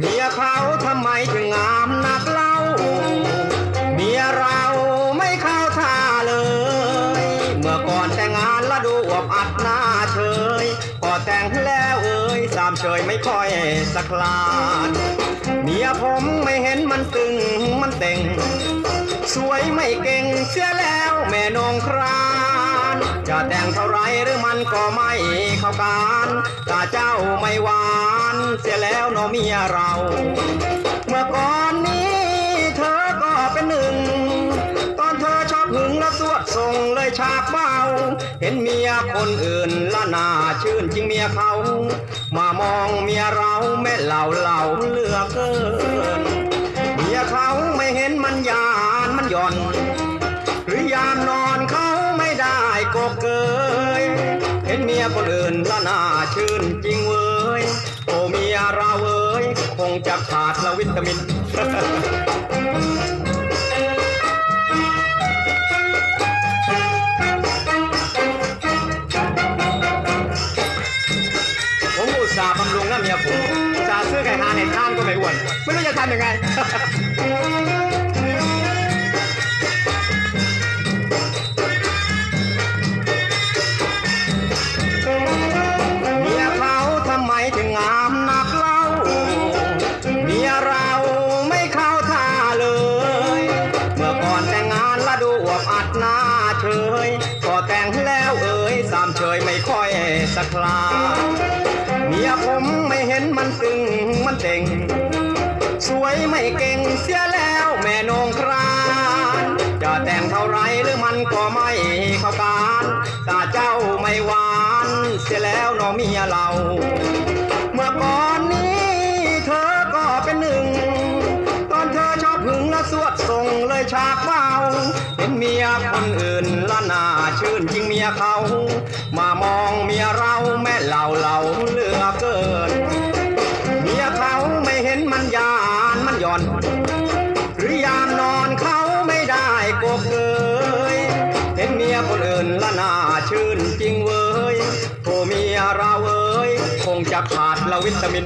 เมียเขาทำไมถึงงามนักเล่า เมียเราไม่เข้าท่าเลย เมื่อก่อนแต่งงานละดูอวบอัดหน้าเฉยพอแต่งแล้วเอ้ยสามเฉยไม่ค่อยสักลาดเมียผมไม่เห็นมันตึงมันเต่ง สวยไม่เก่งเสียแล้วแม่นองครานจะแต่งเท่าไรหรือมันก็ไม่เข้ากันแต่เจ้าไม่วา เสียแล้วเน้องเมียเรา เมื่อก่อนนี้เธอก็เป็นหนึ่ง ตอนเธอชอบหึงแล้วสวดส่งเลยฉากเบาเห็นเมียคนอื่นละหนาชื่นจริงเมียเขา มามองเมียเราแม่เหล่าเหล่าเลือเกิน เมียเขาไม่เห็นมันยานมันหย่อน หรือยามนอนเขาไม่ได้กบเกยเห็นเมียคนอื่นละหนาชื่นจริงเว้ย โอเมียเราเอ้ยคงจะขาดละวิตามิน ผมอุตส่าห์บำรุงนะเมียผมจะซื้อไก่ฮานในท่านก็ไม่อ้วน ไม่รู้จะทำยังไง ยพอแต่งแล้วเอ่ยสามเฉยไม่ค่อยสักลาเมียผมไม่เห็นมันตึงมันเต่ง สวยไม่เก่งเสียแล้วแม่นงครานจะแต่งเท่าไรหรือมันก็ไม่เข้ากันถ้าเจ้าไม่หวานเสียแล้วน้องเมียเรา เมื่อก่อนนี้เธอก็เป็นหนึ่ง ตอนเธอชอบหึงและสวดส่งเลยฉากเบา เมียคนอื่นละนาชื่นจริงเมียเขา มามองเมียเราแม่เหล่าเหล่าเลือเกิน เมียเขาไม่เห็นมันยานมันหย่อน หรือยามนอนเขาไม่ได้กบเกยเห็นเมียคนอื่นละนาชื่นจริงเว้ยโทเมียเราเอ้ยคงจะขาดละวิตามิน